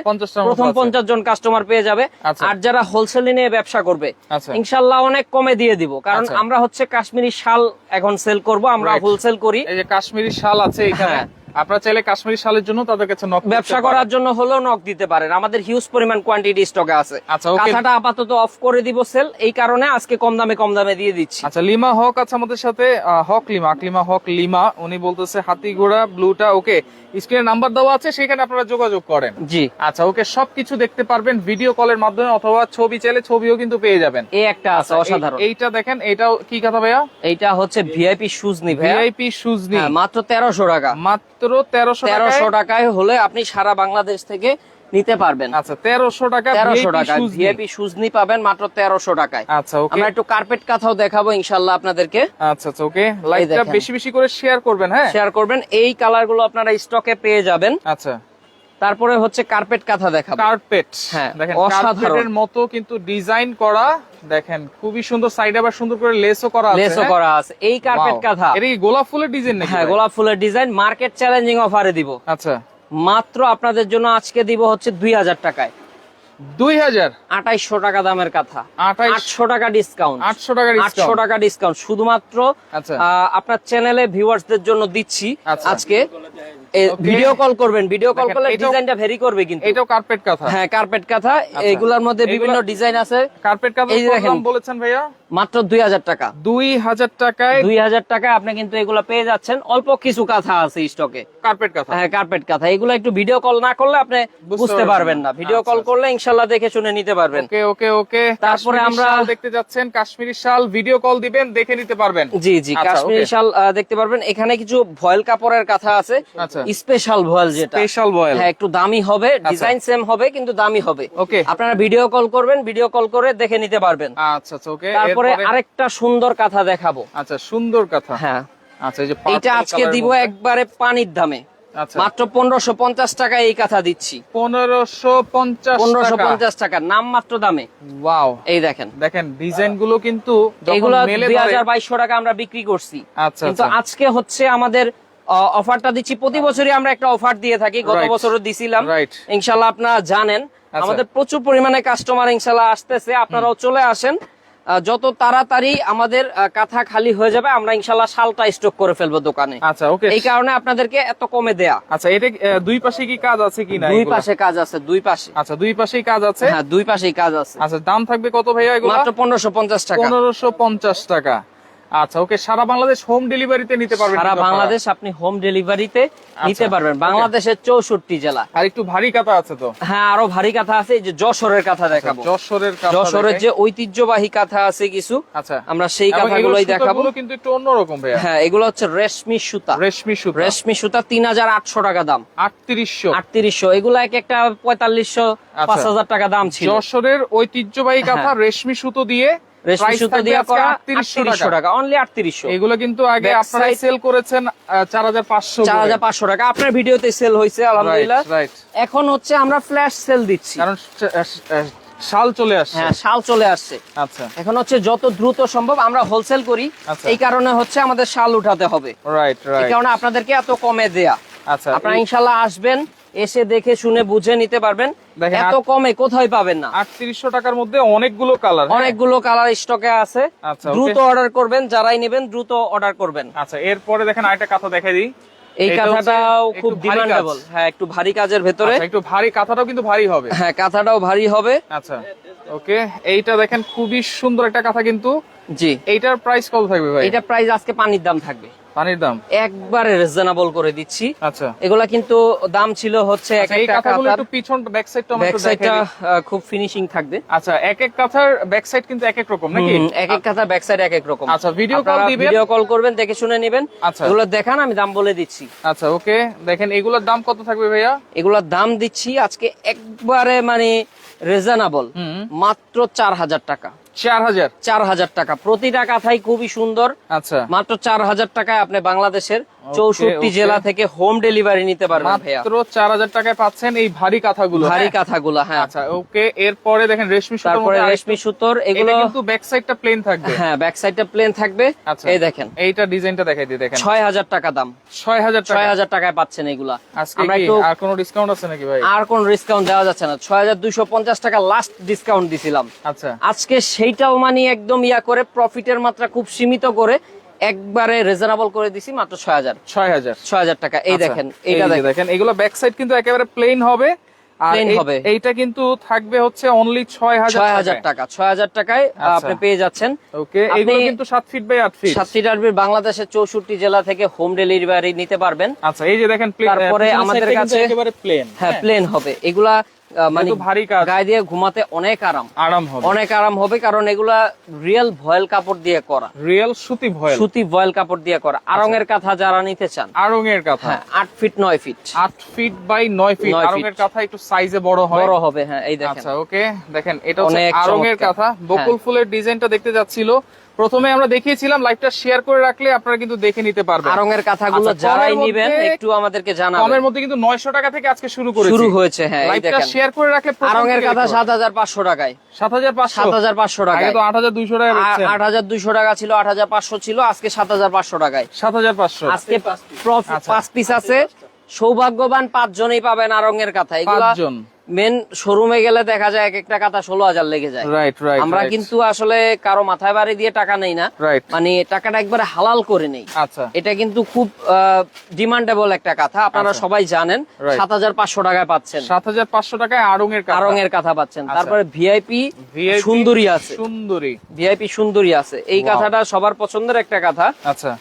[SPEAKER 2] প্রথম পঞ্চাশ জন কাস্টমার পেয়ে যাবে।
[SPEAKER 1] আচ্ছা।
[SPEAKER 2] আর যারা হোলসেলে নিয়ে ব্যবসা করবে
[SPEAKER 1] আচ্ছা।
[SPEAKER 2] ইনশাল্লাহ অনেক কমে দিয়ে দিব। কারণ। আমরা হচ্ছে কাশ্মীরি শাল এখন সেল করব আমরা হোলসেল করি।
[SPEAKER 1] এই যে কাশ্মীরি শাল আছে এখানে।
[SPEAKER 2] হ্যাঁ।
[SPEAKER 1] আপনারা চাইলে কাশ্মীরি শালের জন্য তাদের কাছে নক
[SPEAKER 2] ব্যবসা করার জন্য হলেও নক দিতে পারেন। আমাদের হিউজ পরিমাণ কোয়ান্টিটি স্টকে আছে।
[SPEAKER 1] আচ্ছা, okay.
[SPEAKER 2] কাঁথাটা আপাতত অফ করে দিব সেল এই কারণে আজকে কম দামে কম দামে দিয়ে দিচ্ছি।
[SPEAKER 1] আচ্ছা লিমা হক আছে আমাদের সাথে। হক লিমা আকলিমা হক লিমা। উনি বলতেছে হাতি ঘোড়া ব্লুটা ওকে। স্ক্রিনে নাম্বার দেওয়া আছে সেখানে আপনারা যোগাযোগ করেন।
[SPEAKER 2] জি।
[SPEAKER 1] আচ্ছা ওকে সবকিছু দেখতে পারবেন ভিডিও কলের মাধ্যমে অথবা ছবি চাইলে ছবিও কিন্তু পেয়ে যাবেন।
[SPEAKER 2] এই একটা আছে অসাধারণ।
[SPEAKER 1] এইটা দেখেন এটাও কি কথা ভাইয়া?
[SPEAKER 2] এইটা হচ্ছে ভিআইপি শুজ নি
[SPEAKER 1] ভিআইপি শুজ নি।
[SPEAKER 2] হ্যাঁ, মাত্র তেরোশো টাকা।
[SPEAKER 1] মাত্র তেরোশো
[SPEAKER 2] তেরোশো টাকায় হলে আপনি সারা বাংলাদেশ থেকে নিতে পারবেন।
[SPEAKER 1] আচ্ছা তেরোশো টাকা
[SPEAKER 2] তেরোশো টাকা। ভিআইপি সুজনি পাবেন মাত্র তেরোশো টাকায়।
[SPEAKER 1] আচ্ছা ওকে।
[SPEAKER 2] আমরা একটু কার্পেট কাঁথাও দেখাবো ইনশাল্লাহ আপনাদেরকে।
[SPEAKER 1] আচ্ছা আচ্ছা ওকে।
[SPEAKER 2] দেখেন।
[SPEAKER 1] বেশি বেশি করে শেয়ার করবেন হ্যাঁ?
[SPEAKER 2] শেয়ার করবেন। এই কালারগুলো আপনারা স্টকে পেয়ে যাবেন।
[SPEAKER 1] আচ্ছা।
[SPEAKER 2] তারপরে হচ্ছে কার্পেট কাঁথা দেখাবো।
[SPEAKER 1] কার্পেট
[SPEAKER 2] হ্যাঁ,
[SPEAKER 1] দেখেন
[SPEAKER 2] অসাধারণ।
[SPEAKER 1] মতো কিন্তু ডিজাইন করা দেখেন খুবই সুন্দর সাইডে আবার সুন্দর করে লেসও করা আছে
[SPEAKER 2] লেসও
[SPEAKER 1] হ্যাঁ?
[SPEAKER 2] করা আছে। এই কার্পেট কাঁথা।
[SPEAKER 1] এটা কি গোলাপ ফুলের ডিজাইন নাকি
[SPEAKER 2] হ্যাঁ গোলাপ ফুলের ডিজাইন মার্কেট চ্যালেঞ্জিং অফারে দিব।
[SPEAKER 1] আচ্ছা।
[SPEAKER 2] মাত্র আপনাদের জন্য আজকে দিব হচ্ছে দুই হাজার টাকায়।
[SPEAKER 1] দুই হাজার?
[SPEAKER 2] আঠাইশশো টাকা দামের কাঁথা। আটশো টাকা ডিসকাউন্ট
[SPEAKER 1] আটশো টাকা
[SPEAKER 2] আটশো টাকা ডিসকাউন্ট শুধুমাত্র
[SPEAKER 1] আচ্ছা।
[SPEAKER 2] আপনার চ্যানেলে ভিউয়ার্সদের জন্য দিচ্ছি
[SPEAKER 1] আচ্ছা।
[SPEAKER 2] আজকে. ভিডিও কল করবেন ভিডিও কল করলে ডিজাইনটা ভেরি করবে কিন্তু।
[SPEAKER 1] এটাও কার্পেট কাঁথা।
[SPEAKER 2] হ্যাঁ কার্পেট কাঁথা এগুলার মধ্যে বিভিন্ন ডিজাইন আছে।
[SPEAKER 1] কার্পেট কাঁথা বলেছেন ভাইয়া?
[SPEAKER 2] মাত্র দুই হাজার টাকা।
[SPEAKER 1] দুই হাজার টাকায়
[SPEAKER 2] দুই হাজার টাকায় আপনি কিন্তু এগুলা পেয়ে যাচ্ছেন। অল্প কিছু কাঁথা আছে স্টকে
[SPEAKER 1] কার্পেট কাঁথা।
[SPEAKER 2] হ্যাঁ কার্পেট কাঁথা। এগুলো একটু ভিডিও কল না করলে আপনি
[SPEAKER 1] বুঝতে পারবেন না।
[SPEAKER 2] ভিডিও কল
[SPEAKER 1] আচ্ছা,
[SPEAKER 2] করলে ইনশাল্লাহ দেখে শুনে নিতে পারবেন।
[SPEAKER 1] ওকে ওকে ওকে।
[SPEAKER 2] তারপরে আমরা-
[SPEAKER 1] দেখতে যাচ্ছেন। কাশ্মীরি শাল ভিডিও কল দিবেন দেখে নিতে পারবেন।
[SPEAKER 2] জি জি
[SPEAKER 1] আচ্ছা,
[SPEAKER 2] কাশ্মীরি শাল দেখতে পারবেন। এখানে কিছু ভয়েল কাপড়ের কাঁথা আছে।
[SPEAKER 1] আচ্ছা।
[SPEAKER 2] স্পেশাল ভয়েল যেটা।
[SPEAKER 1] Special voile.
[SPEAKER 2] হ্যাঁ একটু দামি হবে। ডিজাইন সেম হবে কিন্তু দামি হবে।
[SPEAKER 1] ওকে।
[SPEAKER 2] আপনারা ভিডিও কল করবেন ভিডিও কল করে দেখে নিতে পারবেন।
[SPEAKER 1] আচ্ছা আচ্ছা ওকে।
[SPEAKER 2] তারপরে আরেকটা সুন্দর কাঁথা দেখাবো।
[SPEAKER 1] আচ্ছা সুন্দর কথা।
[SPEAKER 2] হ্যাঁ।
[SPEAKER 1] আচ্ছা এই যে
[SPEAKER 2] এটা আজকে দিব একবারে পানির দামে।
[SPEAKER 1] আচ্ছা।
[SPEAKER 2] মাত্র পনেরোশো পঞ্চাশ টাকা এই কাঁথা দিচ্ছি।
[SPEAKER 1] পনেরোশো পঞ্চাশ
[SPEAKER 2] পনেরোশো পঞ্চাশ টাকা। নাম মাত্র দামে।
[SPEAKER 1] ওয়াও
[SPEAKER 2] এই দেখেন।
[SPEAKER 1] দেখেন ডিজাইনগুলো কিন্তু
[SPEAKER 2] এগুলো দুই হাজার বাইশশো টাকা আমরা বিক্রি করছি।
[SPEAKER 1] আচ্ছা
[SPEAKER 2] কিন্তু
[SPEAKER 1] আচ্ছা।
[SPEAKER 2] আজকে হচ্ছে আমাদের অফারটা দিচ্ছি। প্রতি বছরই আমরা একটা অফার দিয়ে থাকি। গত. বছরও দিছিলাম। ইনশাল্লাহ আপনারা জানেন।
[SPEAKER 1] আচ্ছা।
[SPEAKER 2] আমাদের প্রচুর পরিমাণে কাস্টমার ইনশাল্লাহ আসতেছে। আপনারাও চলে আসেন। যত তাড়াতাড়ি আমাদের কাথা খালি হয়ে যাবে আমরা ইনশাল্লাহ শালটা স্টক করে ফেলব দোকানে।
[SPEAKER 1] আচ্ছা ওকে
[SPEAKER 2] এই কারণে আপনাদেরকে এত কমে দেয়া।
[SPEAKER 1] আচ্ছা এটা দুই পাশে কি কাজ আছে কি না
[SPEAKER 2] দুই পাশে কাজ আছে দুই পাশে।
[SPEAKER 1] আচ্ছা দুই পাশেই কাজ আছে?
[SPEAKER 2] হ্যাঁ দুই পাশেই কাজ আছে।
[SPEAKER 1] আচ্ছা দাম থাকবে কত ভাইয়া এগুলো?
[SPEAKER 2] মাত্র পনেরোশো পঞ্চাশ টাকা।
[SPEAKER 1] পনেরোশো পঞ্চাশ টাকা। আচ্ছা ওকে সারা বাংলাদেশ হোম ডেলিভারিতে নিতে পারবেন
[SPEAKER 2] সারা বাংলাদেশ আপনি হোম ডেলিভারিতে নিতে
[SPEAKER 1] আচ্ছা,
[SPEAKER 2] পারবেন। বাংলাদেশের চৌষট্টি জেলা।
[SPEAKER 1] আর একটু ভারী কাতা আছে তো?
[SPEAKER 2] হ্যাঁ আরও ভারী কাঁথা আছে এই যে যশোরের কাঁথা দেখাবো।
[SPEAKER 1] যশোরের কাঁথা
[SPEAKER 2] যশোরের যে ঐতিহ্যবাহী কাঁথা আছে কিছু
[SPEAKER 1] আচ্ছা।
[SPEAKER 2] আমরা সেই কাঁথাগুলোই দেখাবো।
[SPEAKER 1] কিন্তু একটু অন্যরকম ভাইয়া।
[SPEAKER 2] হ্যাঁ এগুলো হচ্ছে রেশমি সুতা।
[SPEAKER 1] রেশমি সুতা।
[SPEAKER 2] রেশমি সুতা তিন হাজার আটশো টাকা দাম।
[SPEAKER 1] আটত্রিশশো।
[SPEAKER 2] আটত্রিশশো। এগুলো এক একটা পঁয়তাল্লিশশো
[SPEAKER 1] আচ্ছা।
[SPEAKER 2] পাঁচ হাজার টাকা দাম ছিল।
[SPEAKER 1] যশোরের ঐতিহ্যবাহী কাঁথা
[SPEAKER 2] হ্যাঁ।
[SPEAKER 1] রেশমি সুতো দিয়ে
[SPEAKER 2] রেশমি
[SPEAKER 1] price
[SPEAKER 2] দিয়ে করা
[SPEAKER 1] 3800
[SPEAKER 2] টাকা। অনলি আটত্রিশশো।
[SPEAKER 1] এগুলো কিন্তু আগে আপনারা সেল করেছেন চার হাজার পাঁচশো
[SPEAKER 2] চার হাজার পাঁচশো টাকা। আপনার ভিডিওতে সেল হয়েছে আলহামদুলিল্লাহ। এখন হচ্ছে আমরা ফ্ল্যাশ সেল দিচ্ছি।
[SPEAKER 1] কারণ শ- শ- শাল চলে আসছে।
[SPEAKER 2] হ্যাঁ শাল চলে আসছে।
[SPEAKER 1] আচ্ছা।
[SPEAKER 2] এখন হচ্ছে যত দ্রুত সম্ভব আমরা হোলসেল করি।
[SPEAKER 1] আচ্ছা।
[SPEAKER 2] এই কারণে হচ্ছে আমাদের শাল উঠাতে হবে।
[SPEAKER 1] রাইট
[SPEAKER 2] এই কারণে আপনাদেরকে এত কমে দেয়া।
[SPEAKER 1] আচ্ছা,
[SPEAKER 2] আপনারা ইনশাল্লাহ আসবেন। এসে দেখে শুনে বুঝে নিতে পারবেন। এত কমে কোথায় পাবেন না।
[SPEAKER 1] আটত্রিশশো টাকার মধ্যে অনেকগুলো কালার
[SPEAKER 2] অনেকগুলো কালার স্টকে আছে।
[SPEAKER 1] আচ্ছা,
[SPEAKER 2] দ্রুত অর্ডার করবেন যারাই নেবেন দ্রুত অর্ডার করবেন।
[SPEAKER 1] আচ্ছা এরপরে দেখেন আরেকটা কাঁথা দেখাই দিই।
[SPEAKER 2] এই কাঁথাটাও খুব ডিমান্ডেবল হ্যাঁ একটু ভারী কাজের ভেতরে।
[SPEAKER 1] আচ্ছা, একটু ভারী কাঁথাটাও কিন্তু ভারী হবে।
[SPEAKER 2] হ্যাঁ কাঁথাটাও ভারী হবে।
[SPEAKER 1] আচ্ছা ওকে। এইটা দেখেন খুবই সুন্দর একটা কাঁথা কিন্তু।
[SPEAKER 2] জি।
[SPEAKER 1] এইটার প্রাইস কত থাকবে ভাই?
[SPEAKER 2] এটা প্রাইস আজকে পানির দাম থাকবে।
[SPEAKER 1] পানির দাম?
[SPEAKER 2] একবারে রিজনেবল করে দিচ্ছি।
[SPEAKER 1] আচ্ছা।
[SPEAKER 2] এগুলা কিন্তু দাম ছিল হচ্ছে এক
[SPEAKER 1] আচ্ছা,
[SPEAKER 2] একটা
[SPEAKER 1] কাঁথাগুলো
[SPEAKER 2] কাঁথার।
[SPEAKER 1] একটু পিছন ব্যাক সাইডটা
[SPEAKER 2] ব্যাক সাইডটা খুব ফিনিশিং থাকবে।
[SPEAKER 1] আচ্ছা এক এক কাঁথার ব্যাক সাইড কিন্তু এক এক রকম নাকি?
[SPEAKER 2] এক এক কাঁথা ব্যাক সাইড এক এক রকম।
[SPEAKER 1] আচ্ছা, video call দিবেন?
[SPEAKER 2] ভিডিও কল করবেন দেখে শুনে নেবেন।
[SPEAKER 1] আচ্ছা।
[SPEAKER 2] এগুলো দেখান আমি দাম বলে দিচ্ছি।
[SPEAKER 1] আচ্ছা ওকে। দেখেন এগুলোর দাম কত থাকবে ভাইয়া?
[SPEAKER 2] এগুলোর দাম দিচ্ছি আজকে একবারে মানে রিজনেবল মাত্র চার হাজার টাকা।
[SPEAKER 1] চার হাজার।
[SPEAKER 2] চার হাজার টাকা। প্রতিটা কাঁথাই খুবই সুন্দর।
[SPEAKER 1] আচ্ছা।
[SPEAKER 2] মাত্র চার হাজার টাকায় আপনি বাংলাদেশের চৌষট্টি জেলা থেকে হোম ডেলিভারি নিতে পারবেন
[SPEAKER 1] মাত্র চার হাজার টাকায় পাচ্ছেন এই ভারী কাঁথাগুলো
[SPEAKER 2] ভারী
[SPEAKER 1] হ্যাঁ?
[SPEAKER 2] কাঁথাগুলা হ্যাঁ।
[SPEAKER 1] আচ্ছা ওকে এরপরে দেখেন রেশমি সুতোর
[SPEAKER 2] তারপরে রেশমি সুতোর এগুলো
[SPEAKER 1] কিন্তু ব্যাক সাইডটা প্লেন থাকবে।
[SPEAKER 2] হ্যাঁ ব্যাক সাইডটা প্লেন থাকবে।
[SPEAKER 1] আচ্ছা
[SPEAKER 2] এই দেখেন।
[SPEAKER 1] এইটা ডিজাইনটা দেখাই দিই দেখেন।
[SPEAKER 2] ছয় হাজার টাকা দাম।
[SPEAKER 1] ছয় হাজার টাকা।
[SPEAKER 2] ছয় হাজার টাকায় পাচ্ছেন এগুলা।
[SPEAKER 1] আজকে
[SPEAKER 2] আমরা একটু
[SPEAKER 1] আর কোনো ডিসকাউন্ট আছে নাকি ভাই?
[SPEAKER 2] আর কোন ডিসকাউন্ট দেওয়া যাচ্ছে না। ছয় হাজার দুইশো পঞ্চাশ টাকা লাস্ট ডিসকাউন্ট দিছিলাম।
[SPEAKER 1] আচ্ছা।
[SPEAKER 2] আজকে সেইটাও মানে একদম ইয়া করে প্রফিটের মাত্রা খুব সীমিত করে একবারে রিজনেবল করে দিছি মাত্র ছয় হাজার।
[SPEAKER 1] ছয় হাজার।
[SPEAKER 2] ছয় হাজার টাকা। এই
[SPEAKER 1] আচ্ছা,
[SPEAKER 2] দেখেন এইটা দেখেন।
[SPEAKER 1] এগুলো ব্যাক সাইড কিন্তু একেবারে প্লেন হবে। আর
[SPEAKER 2] হবে।
[SPEAKER 1] এইটা কিন্তু থাকবে হচ্ছে অনলি ছয় হাজার
[SPEAKER 2] টাকা। ছয় হাজার টাকায়
[SPEAKER 1] আচ্ছা।
[SPEAKER 2] আপনি পেয়ে যাচ্ছেন।
[SPEAKER 1] ওকে এগুলো কিন্তু সাত ফিট বাই আট ফিট
[SPEAKER 2] সাতটি ডারবির বাংলাদেশের চৌষট্টি জেলা থেকে হোম ডেলিভারি নিতে পারবেন।
[SPEAKER 1] আচ্ছা এই যে দেখেন প্লেন
[SPEAKER 2] তারপরে আমাদের কাছে-
[SPEAKER 1] একেবারে প্লেন
[SPEAKER 2] হ্যাঁ প্লেন হবে। এগুলা মানে
[SPEAKER 1] ভারী কাজ।
[SPEAKER 2] গায়ে দিয়ে ঘুমাতে অনেক আরাম।
[SPEAKER 1] আরাম হবে।
[SPEAKER 2] অনেক আরাম হবে কারণ এগুলা রিয়েল ভয়েল কাপড় দিয়ে করা।
[SPEAKER 1] রিয়েল সুতি ভয়েল।
[SPEAKER 2] সুতি ভয়েল কাপড় দিয়ে করা। আরঙের কাঁথা যারা নিতে চান।
[SPEAKER 1] আড়ং এর কথা।
[SPEAKER 2] হ্যাঁ আট ফিট নয় ফিট
[SPEAKER 1] আট ফিট বাই নয় ফিট আড়ং এর কথা একটু সাইজে বড় হয়।
[SPEAKER 2] বড় হবে হ্যাঁ এই দেখেন।
[SPEAKER 1] আচ্ছা ওকে দেখেন এটা হচ্ছে এর
[SPEAKER 2] চমৎকার।
[SPEAKER 1] কথা। বকুল
[SPEAKER 2] হ্যাঁ।
[SPEAKER 1] ফুলের ডিজাইনটা দেখতে যাচ্ছিল। প্রথমে আমরা দেখিয়েছিলাম লাইভটা শেয়ার করে রাখলে আপনারা কিন্তু দেখে নিতে পারবেন।
[SPEAKER 2] আরঙের কাঁথাগুলো
[SPEAKER 1] আচ্ছা,
[SPEAKER 2] যারাই
[SPEAKER 1] কমের
[SPEAKER 2] নিবেন একটু আমাদেরকে জানাবেন।
[SPEAKER 1] কমের মধ্যে কিন্তু নয়শো টাকা থেকে আজকে শুরু করেছি।
[SPEAKER 2] শুরু হয়েছে হ্যাঁ
[SPEAKER 1] লাইভটা শেয়ার করে রাখলে
[SPEAKER 2] আরঙের কাঁথা সাত হাজার পাঁচশো টাকায়।
[SPEAKER 1] সাত হাজার পাঁচশো?
[SPEAKER 2] সাত হাজার পাঁচশো
[SPEAKER 1] আগে
[SPEAKER 2] টাকায়।
[SPEAKER 1] তো আট হাজার দুইশো টাকা বেচছেন।
[SPEAKER 2] আট হাজার দুইশো টাকা ছিল আট হাজার পাঁচশো ছিল আজকে সাত হাজার পাঁচশো টাকায়।
[SPEAKER 1] সাত হাজার পাঁচশো।
[SPEAKER 2] আজকে প্রফ-
[SPEAKER 1] আচ্ছা।
[SPEAKER 2] পাঁচ পিস আছে। সৌভাগ্যবান পাঁচজনই পাবেন আরঙের কাঁথা। এগুলা
[SPEAKER 1] পাঁচজন।
[SPEAKER 2] মেন শোরুমে গেলে দেখা যায় এক একটা কাঁথা ষোলো হাজার লেগে যায়।
[SPEAKER 1] রাইট রাইট
[SPEAKER 2] আমরা কিন্তু আসলে কারও মাথায় বাড়ি দিয়ে টাকা নেই না। মানে টাকাটা একবারে হালাল করে নেই।
[SPEAKER 1] আচ্ছা।
[SPEAKER 2] এটা কিন্তু খুব ডিমান্ডেবল একটা কথা। আপনারা
[SPEAKER 1] আচ্ছা।
[SPEAKER 2] সবাই জানেন সাত হাজার পাঁচশো টাকায় পাচ্ছেন।
[SPEAKER 1] সাত হাজার পাঁচশো টাকায় আড়ং এর কাঁথা।
[SPEAKER 2] আরং এর কথা পাচ্ছেন।
[SPEAKER 1] আচ্ছা।
[SPEAKER 2] তারপরে ভিআইপি সুন্দরী আছে।
[SPEAKER 1] সুন্দরী।
[SPEAKER 2] ভিআইপি সুন্দরী আছে। এই. কথাটা সবার পছন্দের একটা কথা।
[SPEAKER 1] আচ্ছা।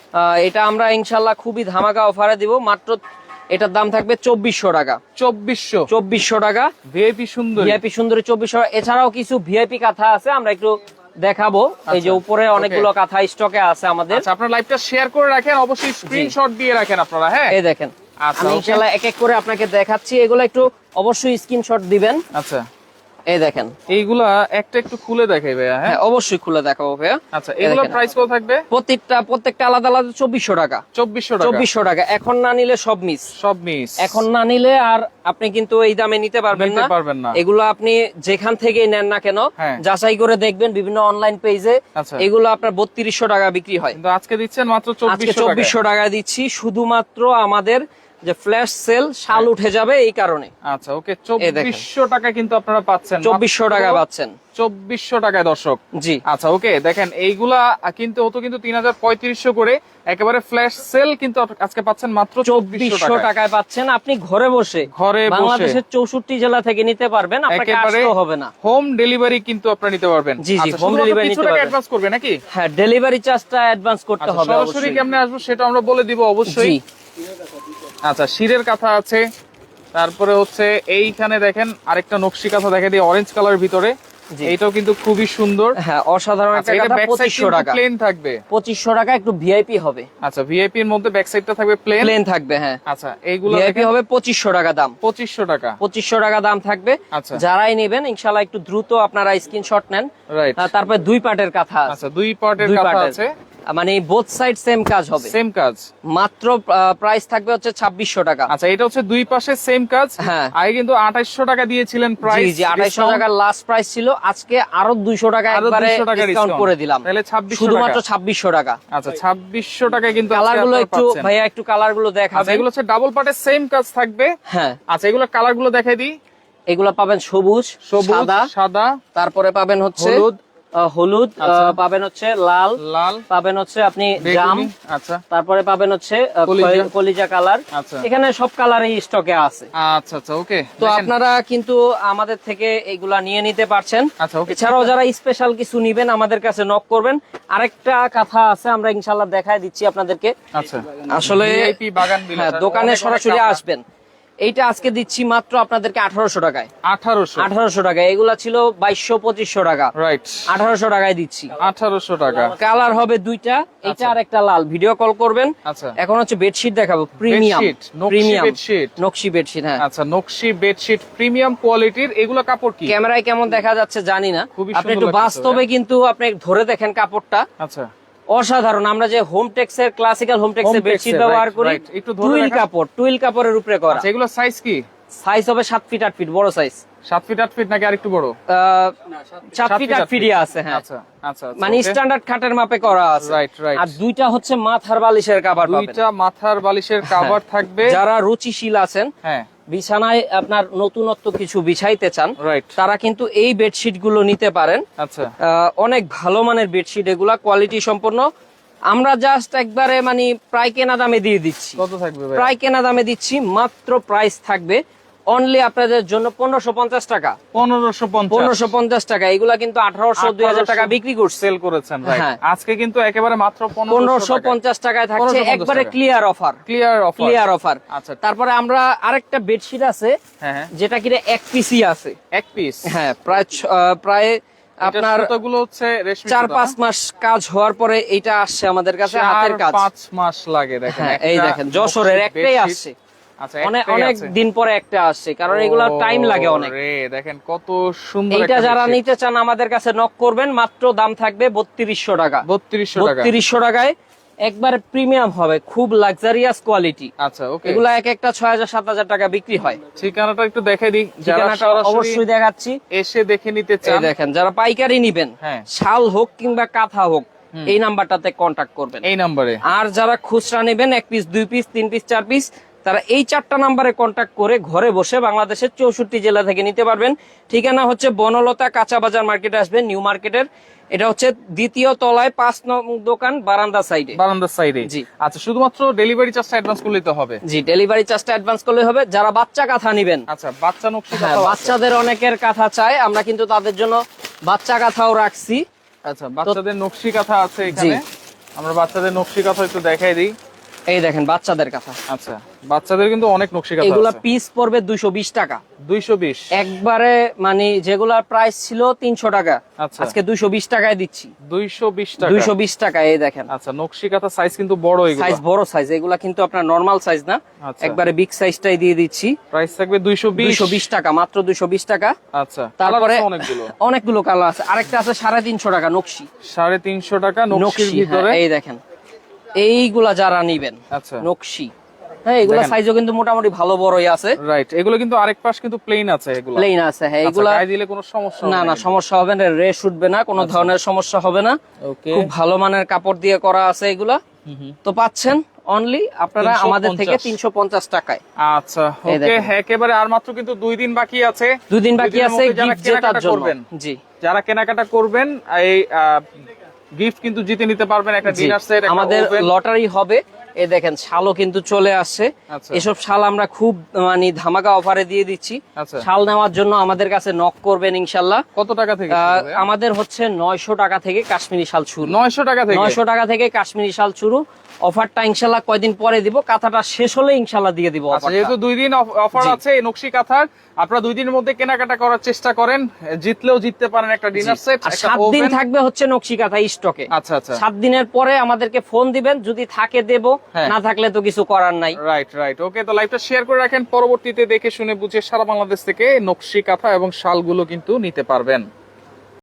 [SPEAKER 2] এটা আমরা ইনশাল্লাহ খুবই ধামাকা অফারে দিব। মাত্র এটার দাম থাকবে চব্বিশশো টাকা।
[SPEAKER 1] চব্বিশশো?
[SPEAKER 2] চব্বিশশো টাকা।
[SPEAKER 1] ভিআইপি সুন্দর।
[SPEAKER 2] ভিআইপি সুন্দরী চব্বিশশো এছাড়াও কিছু ভিআইপি কাঁথা আছে আমরা একটু দেখাবো। এই যে
[SPEAKER 1] আচ্ছা,
[SPEAKER 2] উপরে অনেকগুলো কাঁথা স্টকে আছে আমাদের।
[SPEAKER 1] আপনার লাইভটা শেয়ার করে রাখেন অবশ্যই স্ক্রিনশট দিয়ে রাখেন আপনারা হ্যাঁ?
[SPEAKER 2] এই দেখেন।
[SPEAKER 1] আচ্ছা,
[SPEAKER 2] আমি
[SPEAKER 1] ইনশাআল্লাহ
[SPEAKER 2] ইনশাল্লাহ এক এক করে আপনাকে দেখাচ্ছি। এগুলো একটু অবশ্যই স্ক্রিনশট দিবেন।
[SPEAKER 1] আচ্ছা।
[SPEAKER 2] এই দেখেন।
[SPEAKER 1] এইগুলা একটা একটু খুলে দেখাই ভাইয়া হ্যাঁ?
[SPEAKER 2] হ্যাঁ অবশ্যই খুলে দেখাবো ভাইয়া।
[SPEAKER 1] আচ্ছা এগুলো প্রাইস কত থাকবে?
[SPEAKER 2] প্রত্যেকটা প্রত্যেকটা আলাদা আলাদা চব্বিশশো টাকা।
[SPEAKER 1] চব্বিশশো টাকা?
[SPEAKER 2] চব্বিশশো টাকা। এখন না নিলে সব মিস
[SPEAKER 1] সব মিস
[SPEAKER 2] এখন না নিলে আর আপনি কিন্তু এই দামে নিতে পারবেন না।
[SPEAKER 1] পারবেন না।
[SPEAKER 2] এগুলো আপনি যেখান থেকে নেন না কেন
[SPEAKER 1] হ্যাঁ।
[SPEAKER 2] যাচাই করে দেখবেন বিভিন্ন অনলাইন পেজে
[SPEAKER 1] আচ্ছা।
[SPEAKER 2] এগুলো আপনার বত্রিশশো টাকা বিক্রি হয়।
[SPEAKER 1] কিন্তু আজকে দিচ্ছেন মাত্র চব্বিশশো
[SPEAKER 2] টাকা দিচ্ছি। শুধুমাত্র আমাদের যে ফ্ল্যাশ সেল শাল উঠে যাবে এই কারণে।
[SPEAKER 1] আচ্ছা ওকে চব্বিশশো টাকা কিন্তু আপনারা পাচ্ছেন
[SPEAKER 2] চব্বিশশো টাকা পাচ্ছেন।
[SPEAKER 1] চব্বিশশো টাকায় দর্শক।
[SPEAKER 2] জি।
[SPEAKER 1] আচ্ছা ওকে দেখেন এইগুলা কিন্তু হতো কিন্তু তিন হাজার পঁয়ত্রিশশো করে একেবারে ফ্ল্যাশ সেল কিন্তু আজকে পাচ্ছেন মাত্র চব্বিশশো
[SPEAKER 2] চব্বিশশো
[SPEAKER 1] টাকা
[SPEAKER 2] টাকায় পাচ্ছেন। আপনি ঘরে বসে
[SPEAKER 1] ঘরে বসে।
[SPEAKER 2] বাংলাদেশের চৌষট্টি জেলা থেকে নিতে পারবেন আপনাকে
[SPEAKER 1] একেবারে
[SPEAKER 2] হবে না।
[SPEAKER 1] হোম ডেলিভারি কিন্তু আপনারা নিতে পারবেন।
[SPEAKER 2] জি, জি,
[SPEAKER 1] আচ্ছা, ডেলিভারি
[SPEAKER 2] নিতে পারবেন।
[SPEAKER 1] অ্যাডভান্স করবে নাকি?
[SPEAKER 2] হ্যাঁ ডেলিভারি চার্জটা অ্যাডভান্স করতে
[SPEAKER 1] আচ্ছা,
[SPEAKER 2] হবে
[SPEAKER 1] সরাসরি কেমনে আসব সেটা আমরা বলে দিব অবশ্যই।
[SPEAKER 2] জি।
[SPEAKER 1] আচ্ছা শিরের কাঁথা আছে। তারপরে হচ্ছে এইখানে দেখেন আরেকটা নকশি কাঁথা দেখা দিয়ে অরেঞ্জ কালার ভিতরে।
[SPEAKER 2] জি।
[SPEAKER 1] এইটাও কিন্তু খুবই সুন্দর।
[SPEAKER 2] হ্যাঁ অসাধারণ
[SPEAKER 1] আচ্ছা
[SPEAKER 2] একটা কথা টাকা।
[SPEAKER 1] প্লেন থাকবে।
[SPEAKER 2] পঁচিশশো টাকা একটু ভিআইপি হবে।
[SPEAKER 1] আচ্ছা ভিআইপি এর মধ্যে ব্যাক সাইডটা থাকবে প্লেন
[SPEAKER 2] প্লেন থাকবে হ্যাঁ।
[SPEAKER 1] আচ্ছা এইগুলো
[SPEAKER 2] ভিআইপি হবে পঁচিশশো টাকা দাম।
[SPEAKER 1] টাকা।
[SPEAKER 2] টাকা দাম থাকবে।
[SPEAKER 1] আচ্ছা।
[SPEAKER 2] যারাই নেবেন একটু দ্রুত আপনারা স্ক্রিনশট নেন।
[SPEAKER 1] রাইট
[SPEAKER 2] তারপরে দুই পার্টের কাথা আছে।
[SPEAKER 1] আচ্ছা দুই পার্টের কাঁথা। আছে।
[SPEAKER 2] মানে বোথ সাইড সেম কাজ হবে।
[SPEAKER 1] সেম কাজ।
[SPEAKER 2] মাত্র প্রাইস থাকবে হচ্ছে ছাব্বিশশো টাকা।
[SPEAKER 1] আচ্ছা এটা হচ্ছে দুই পাশে সেম কাজ।
[SPEAKER 2] হ্যাঁ।
[SPEAKER 1] আগে কিন্তু আঠাইশশো টাকা দিয়েছিলেন
[SPEAKER 2] জি
[SPEAKER 1] প্রাইস
[SPEAKER 2] জি আড়াইশো টাকার লাস্ট প্রাইস ছিল। আজকে আরও দুইশো টাকা একবারে ডিসকাউন্ট করে দিলাম।
[SPEAKER 1] তাহলে 2600
[SPEAKER 2] শুধুমাত্র
[SPEAKER 1] টাকা।
[SPEAKER 2] ছাব্বিশশো টাকা।
[SPEAKER 1] আচ্ছা ছাব্বিশশো টাকায় কিন্তু কালারগুলো
[SPEAKER 2] একটু ভাইয়া একটু কালারগুলো
[SPEAKER 1] আচ্ছা
[SPEAKER 2] দেখাবেন
[SPEAKER 1] এগুলো হচ্ছে ডাবল পার্টের সেম কাজ থাকবে।
[SPEAKER 2] হ্যাঁ।
[SPEAKER 1] আচ্ছা এগুলো কালারগুলো দেখাই দিই।
[SPEAKER 2] এগুলো পাবেন সবুজ
[SPEAKER 1] সবুজ
[SPEAKER 2] সাদা।
[SPEAKER 1] সাদা।
[SPEAKER 2] তারপরে পাবেন হচ্ছে
[SPEAKER 1] হলুদ।
[SPEAKER 2] হলুদ
[SPEAKER 1] আচ্ছা।
[SPEAKER 2] পাবেন হচ্ছে লাল।
[SPEAKER 1] লাল।
[SPEAKER 2] পাবেন হচ্ছে আপনি জাম।
[SPEAKER 1] আচ্ছা।
[SPEAKER 2] তারপরে পাবেন হচ্ছে
[SPEAKER 1] কলিজা।
[SPEAKER 2] কালার।
[SPEAKER 1] আচ্ছা।
[SPEAKER 2] এখানে সব কালারই স্টকে আছে।
[SPEAKER 1] আচ্ছা আচ্ছা ওকে।
[SPEAKER 2] তো আপনারা কিন্তু আমাদের থেকে এগুলা নিয়ে নিতে পারছেন।
[SPEAKER 1] আচ্ছা
[SPEAKER 2] এছাড়াও যারা স্পেশাল কিছু নিবেন আমাদের কাছে নক করবেন। আরেকটা কথা আছে আমরা ইনশাল্লাহ দেখায় দিচ্ছি আপনাদেরকে।
[SPEAKER 1] আচ্ছা।
[SPEAKER 2] আসলে হ্যাঁ দোকানে সরাসরি আসবেন। এইটা আজকে দিচ্ছি মাত্র আপনাদেরকে আঠারোশো টাকায়।
[SPEAKER 1] আঠারোশো।
[SPEAKER 2] আঠারোশো টাকায়। এগুলা ছিল বাইশশো পঁচিশশো টাকা।
[SPEAKER 1] রাইট
[SPEAKER 2] আঠারোশো টাকায় দিচ্ছি।
[SPEAKER 1] আঠারোশো টাকা।
[SPEAKER 2] কালার হবে দুইটা। এটা আর একটা লাল। ভিডিও কল করবেন।
[SPEAKER 1] আচ্ছা।
[SPEAKER 2] এখন হচ্ছে বেডশিট দেখাবো। প্রিমিয়াম। প্রিমিয়াম।
[SPEAKER 1] বেডশিট।
[SPEAKER 2] নকশি বেডশিট হ্যাঁ।
[SPEAKER 1] আচ্ছা নকশি বেডশিট প্রিমিয়াম কোয়ালিটির এগুলো কাপড় কি?
[SPEAKER 2] ক্যামেরায় কেমন দেখা যাচ্ছে জানি না। আপনি একটু বাস্তবে কিন্তু আপনি ধরে দেখেন কাপড়টা।
[SPEAKER 1] আচ্ছা।
[SPEAKER 2] অসাধারণ। আমরা যে হোম টেক্স এর ক্লাসিক্যাল হোম টেক্স এর বেডশিট ব্যবহার করি
[SPEAKER 1] একটু
[SPEAKER 2] টুইল কাপড় টুইল কাপড়ের উপরে করা।
[SPEAKER 1] আচ্ছা এগুলো সাইজ কি?
[SPEAKER 2] সাইজ হবে সাত ফিট আট ফিট বড় সাইজ
[SPEAKER 1] সাত ফিট আট ফিট নাকি আরেকটু বড়?
[SPEAKER 2] সাত ফিট আট ফিটই আছে হ্যাঁ।
[SPEAKER 1] আচ্ছা আচ্ছা আচ্ছা,
[SPEAKER 2] মানে স্ট্যান্ডার্ড খাটের মাপে করা আছে।
[SPEAKER 1] রাইট রাইট
[SPEAKER 2] আর দুইটা হচ্ছে মাথার বালিশের কাভার পাবেন।
[SPEAKER 1] দুইটা মাথার বালিশের কাভার থাকবে।
[SPEAKER 2] যারা রুচিশীল আছেন
[SPEAKER 1] হ্যাঁ।
[SPEAKER 2] বিছানায় আপনার নতুনত্ব কিছু বিছাইতে চান তারা কিন্তু এই বেডশিটগুলো নিতে পারেন।
[SPEAKER 1] আচ্ছা।
[SPEAKER 2] আহ, অনেক ভালো মানের বেডশিট এগুলা কোয়ালিটি সম্পন্ন। আমরা জাস্ট একবারে মানে প্রায় কেনা দামে দিয়ে দিচ্ছি।
[SPEAKER 1] কত থাকবে
[SPEAKER 2] প্রায় কেনা দামে দিচ্ছি মাত্র প্রাইস থাকবে অনলি আপনাদের জন্য পনেরোশো পঞ্চাশ টাকা।
[SPEAKER 1] পনেরোশো
[SPEAKER 2] পনেরোশো পঞ্চাশ টাকা। এগুলা কিন্তু আঠারোশো দুই হাজার টাকা বিক্রি করছে।
[SPEAKER 1] সেল করেছেন
[SPEAKER 2] হ্যাঁ।
[SPEAKER 1] আজকে কিন্তু একেবারে মাত্র
[SPEAKER 2] পনেরোশো পঞ্চাশ টাকায় থাকছে। একবারে clear offer
[SPEAKER 1] clear offer
[SPEAKER 2] clear offer
[SPEAKER 1] আচ্ছা।
[SPEAKER 2] তারপরে আমরা আরেকটা বেডশিট আছে
[SPEAKER 1] হ্যাঁ হ্যাঁ।
[SPEAKER 2] যেটা কিনা এক পিসি আছে।
[SPEAKER 1] এক পিস
[SPEAKER 2] হ্যাঁ প্রায় প্রায় আপনার
[SPEAKER 1] হচ্ছে
[SPEAKER 2] চার পাঁচ মাস কাজ হওয়ার পরে এইটা আসছে আমাদের কাছে হাতের কাজ।
[SPEAKER 1] পাঁচ মাস লাগে দেখেন।
[SPEAKER 2] এই দেখেন যশোরের একটাই আসছে। অনেক
[SPEAKER 1] একটাই
[SPEAKER 2] অনেক। দিন পরে একটা আসছে কারণ এগুলো টাইম লাগে অনেক।
[SPEAKER 1] দেখেন কত সুন্দর
[SPEAKER 2] এইটা যারা নিতে চান আমাদের কাছে নক করবেন মাত্র দাম থাকবে বত্রিশশো টাকা।
[SPEAKER 1] বত্রিশশো
[SPEAKER 2] বত্রিশশো টাকায় একবার প্রিমিয়াম হবে খুব লাক্সারিয়াস কোয়ালিটি
[SPEAKER 1] আচ্ছা ওকে
[SPEAKER 2] এগুলা এক একটা ছয় হাজার সাত হাজার টাকা বিক্রি হয়।
[SPEAKER 1] ঠিকানাটা একটু দেখে দিই।
[SPEAKER 2] ঠিকানাটা অবশ্যই দেখাচ্ছি।
[SPEAKER 1] এসে দেখে নিতে চান।
[SPEAKER 2] দেখেন যারা পাইকারি নিবেন
[SPEAKER 1] হ্যাঁ।
[SPEAKER 2] শাল হোক কিংবা কাঁথা হোক এই নাম্বারটাতে কন্টাক্ট করবেন।
[SPEAKER 1] এই নম্বরে
[SPEAKER 2] আর যারা খুচরা নেবেন এক পিস দুই পিস তিন পিস চার পিস তারা এই চারটা নাম্বারে কন্ট্যাক্ট করে ঘরে বসে বাংলাদেশের চৌষট্টি জেলা থেকে নিতে পারবেন। ঠিকানা হচ্ছে বনলতা কাঁচা বাজার মার্কেটে আসবেন নিউ মার্কেটের। এটা হচ্ছে দ্বিতীয় তলায় পাঁচ নং দোকান বারান্দা সাইডে
[SPEAKER 1] বারান্দার সাইডে
[SPEAKER 2] জি।
[SPEAKER 1] আচ্ছা শুধুমাত্র ডেলিভারি চার্জটা অ্যাডভান্স করলেই তো হবে?
[SPEAKER 2] জি ডেলিভারি চার্জটা অ্যাডভান্স করলে হবে। যারা বাচ্চা কাঁথা নিবেন।
[SPEAKER 1] আচ্ছা বাচ্চা নকশি
[SPEAKER 2] হ্যাঁ বাচ্চাদের অনেকের কাঁথা চাই আমরা কিন্তু তাদের জন্য বাচ্চা কাঁথাও রাখছি।
[SPEAKER 1] আচ্ছা বাচ্চাদের নকশি কাঁথা আছে এখানে। আমরা বাচ্চাদের নকশি কাঁথা একটু দেখাই দিই।
[SPEAKER 2] এই দেখেন বাচ্চাদের কাঁথা।
[SPEAKER 1] আচ্ছা বাচ্চাদের কিন্তু অনেক নকশি কাঁথা
[SPEAKER 2] এগুলা পিস পড়বে দুইশো বিশ টাকা।
[SPEAKER 1] দুইশো বিশ?
[SPEAKER 2] একবারে মানে যেগুলার প্রাইস ছিল তিনশো টাকা
[SPEAKER 1] আচ্ছা।
[SPEAKER 2] আজকে দুইশো বিশ টাকায় দিচ্ছি।
[SPEAKER 1] দুইশো বিশ টাকা।
[SPEAKER 2] দুইশো বিশ টাকায় এই দেখেন।
[SPEAKER 1] আচ্ছা নকশি কাঁথা সাইজ কিন্তু বড় এগুলো।
[SPEAKER 2] সাইজ বড় সাইজ এগুলা কিন্তু আপনার নরমাল সাইজ না।
[SPEAKER 1] আচ্ছা।
[SPEAKER 2] একবারে বিগ সাইজটাই দিয়ে দিচ্ছি।
[SPEAKER 1] প্রাইস থাকবে দুইশো বিশ।
[SPEAKER 2] দুইশো বিশ টাকা মাত্র দুইশো বিশ টাকা।
[SPEAKER 1] আচ্ছা
[SPEAKER 2] তারপরে
[SPEAKER 1] অনেকগুলো।
[SPEAKER 2] অনেকগুলো কালার আছে। আরেকটা আছে সাড়ে তিনশো টাকা নকশি।
[SPEAKER 1] সাড়ে তিনশো টাকা নকশির ভিতরে।
[SPEAKER 2] হ্যাঁ, এই দেখেন। এইগুলা যারা নিবেন
[SPEAKER 1] আচ্ছা।
[SPEAKER 2] নকশি হ্যাঁ এগুলা সাইজও কিন্তু মোটামুটি ভালো বড়ই আছে।
[SPEAKER 1] রাইট এগুলো কিন্তু আরেক পাশ কিন্তু প্লেন আছে এগুলো।
[SPEAKER 2] প্লেন আছে হ্যাঁ এগুলা
[SPEAKER 1] গায়ে দিলে কোনো সমস্যা
[SPEAKER 2] না না সমস্যা হবে না রেশ উঠবে না কোনো ধরনের সমস্যা হবে না।
[SPEAKER 1] ওকে
[SPEAKER 2] খুব ভালো মানের কাপড় দিয়ে করা আছে এগুলা। তো পাচ্ছেন অনলি আপনারা আমাদের থেকে তিনশো পঞ্চাশ টাকায়।
[SPEAKER 1] আচ্ছা ওকে একেবারে আর মাত্র কিন্তু দুই দিন বাকি আছে।
[SPEAKER 2] দুই দিন বাকি আছে
[SPEAKER 1] যারা
[SPEAKER 2] গিফট জেতার
[SPEAKER 1] কেনাকাটা
[SPEAKER 2] জন্য।
[SPEAKER 1] করবেন,
[SPEAKER 2] জি।
[SPEAKER 1] যারা কেনাকাটা করবেন এই গিফট কিন্তু জিতে নিতে পারবেন একটা ডিনার সেট
[SPEAKER 2] আমাদের লটারি হবে। এ দেখেন শালও কিন্তু চলে আসছে।
[SPEAKER 1] আচ্ছা।
[SPEAKER 2] এসব শাল আমরা খুব মানে ধামাকা অফারে দিয়ে দিচ্ছি।
[SPEAKER 1] আচ্ছা।
[SPEAKER 2] শাল নেওয়ার জন্য আমাদের কাছে নক করবেন ইনশাল্লাহ।
[SPEAKER 1] কত টাকা থেকে
[SPEAKER 2] আমাদের হচ্ছে নয়শো টাকা থেকে কাশ্মীরি শাল শুরু।
[SPEAKER 1] নয়শো টাকা থেকে?
[SPEAKER 2] নয়শো টাকা থেকে কাশ্মীরি শাল শুরু। অফারটা ইনশাল্লাহ কয়দিন পরে দিব কাঁথাটা শেষ হলে ইনশাল্লাহ দিয়ে দিব
[SPEAKER 1] আচ্ছা যেহেতু দুই দিন অফার আছে নকশি কাঁথার আপনারা দুই দিনের মধ্যে কেনাকাটা করার চেষ্টা করেন জিতলেও জিততে পারেন একটা ডিনার সেট
[SPEAKER 2] সাত দিন থাকবে হচ্ছে নকশি কাঁথা স্টকে
[SPEAKER 1] আচ্ছা আচ্ছা।
[SPEAKER 2] সাত দিনের পরে আমাদেরকে ফোন দিবেন যদি থাকে দেব
[SPEAKER 1] হ্যাঁ।
[SPEAKER 2] না থাকলে তো কিছু করার নাই।
[SPEAKER 1] রাইট রাইট ওকে তো লাইভটা শেয়ার করে রাখেন পরবর্তীতে দেখে শুনে বুঝে সারা বাংলাদেশ থেকে নকশি কাঁথা এবং শালগুলো কিন্তু নিতে পারবেন।